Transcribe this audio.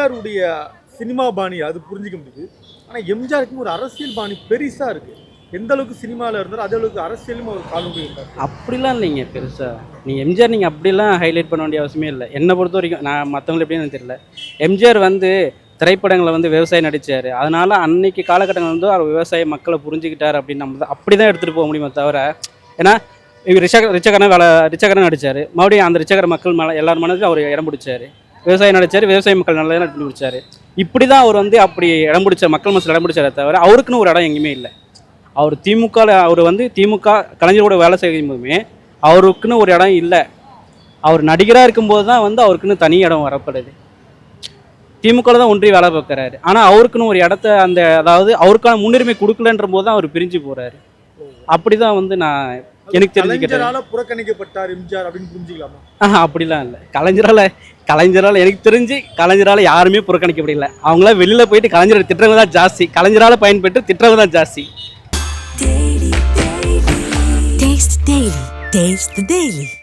எம்ஜிஆருடைய சினிமா பாணி அது புரிஞ்சிக்க முடியுது. ஆனால் எம்ஜிஆருக்கும் ஒரு அரசியல் பாணி பெருசாக இருக்குது எந்த அளவுக்கு சினிமாவில் இருந்தாலும் அதே அளவுக்கு அரசியலும் அவர் காலம்பு இருக்கார் அப்படிலாம் இல்லைங்க பெருசாக நீங்கள் எம்ஜிஆர் நீங்கள் அப்படிலாம் ஹைலைட் பண்ண வேண்டிய அவசியமே இல்லை. என்னை பொறுத்த வரைக்கும் நான் மற்றவங்களை எப்படின்னு தெரியல. எம்ஜிஆர் வந்து திரைப்படங்களை வந்து விவசாயம் நடித்தார் அதனால் அன்னைக்கு காலகட்டங்கள் வந்து அவர் விவசாய மக்களை புரிஞ்சுக்கிட்டார் அப்படின்னு நம்ம அப்படி தான் எடுத்துகிட்டு போக முடியுமே தவிர ஏன்னா இவர் ரிச்சக ரிச்சகரன் வேலை ரிச்சகரன் நடித்தார் மறுபடியும் அந்த ரிச்சகர மக்கள் மேலே எல்லார் மனதிலும் அவர் இடம் பிடிச்சார். விவசாயம் நடிச்சார் விவசாய மக்கள் நல்லா இடம் பிடிச்சார். இப்படி தான் அவர் வந்து அப்படி இடம் பிடிச்ச மக்கள் மனசில் இடம் பிடிச்சாரே தவிர அவருக்குன்னு ஒரு இடம் எங்கேயுமே இல்லை. அவர் திமுக அவர் வந்து திமுக கலைஞரோட வேலை செய்யும்போதுமே அவருக்குன்னு ஒரு இடம் இல்லை. அவர் நடிகராக இருக்கும்போது தான் வந்து அவருக்குன்னு தனி இடம் வரப்படுது. திமுக தான் ஒன்றி வேலை பார்க்குறாரு. ஆனால் அவருக்குன்னு ஒரு இடத்த அந்த அதாவது அவருக்கான முன்னுரிமை கொடுக்கலன்ற போது தான் அவர் பிரிஞ்சு போகிறாரு அப்படி தான் வந்து நான் எனக்கு கலைஞரால புறக்கணிக்கப்பட்டார் எம்ஜிஆர் அப்படின்னு புரிஞ்சுக்கலாமா? அப்படிலாம் இல்லை. கலைஞரால் கலைஞரால் எனக்கு தெரிஞ்சு கலைஞரால் யாருமே புறக்கணிக்கப்படல. அவங்களாம் வெளியில் போயிட்டு கலைஞரை திட்டுறவங்க தான் ஜாஸ்தி. கலைஞரால் பயன்பட்டு திட்டுறவங்க தான் ஜாஸ்தி. Taste